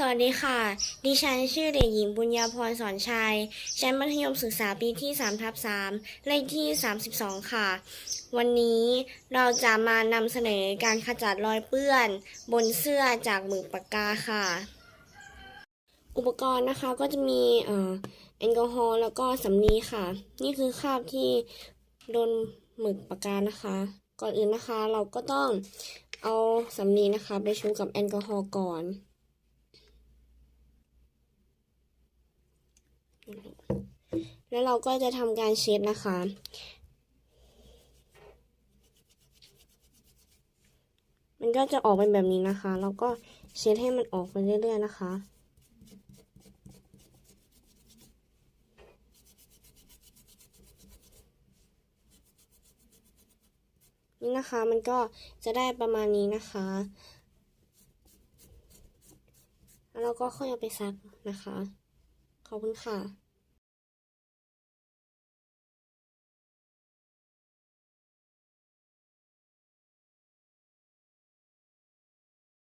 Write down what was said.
สวัสดีค่ะ ดิฉันชื่อเด็กหญิงบุญญาพรสอนชัยชั้นมัธยมศึกษาปีที่3ทับ3เลขที่ 32 ค่ะ วันนี้เราจะมานำเสนอการขจัดรอยเปื้อน บนเสื้อจากหมึกปากกาค่ะ อุปกรณ์นะคะก็จะมีแอลกอฮอล์แล้วก็สำลีค่ะ นี่คือคราบที่โดนหมึกปากกานะคะ ก่อนอื่นนะคะเราก็ต้องเอาสำลีนะคะ ไปชุบกับแอลกอฮอล์ก่อน แล้วเราก็จะทำการเช็ดนะคะ มันก็จะออกเป็นแบบนี้นะคะ เราก็เช็ดให้มันออกไปเรื่อยๆนะคะนี่นะคะมันก็จะได้ประมาณนี้นะคะ แล้วเราก็ค่อยเอาไปซักนะคะ ขอบคุณค่ะ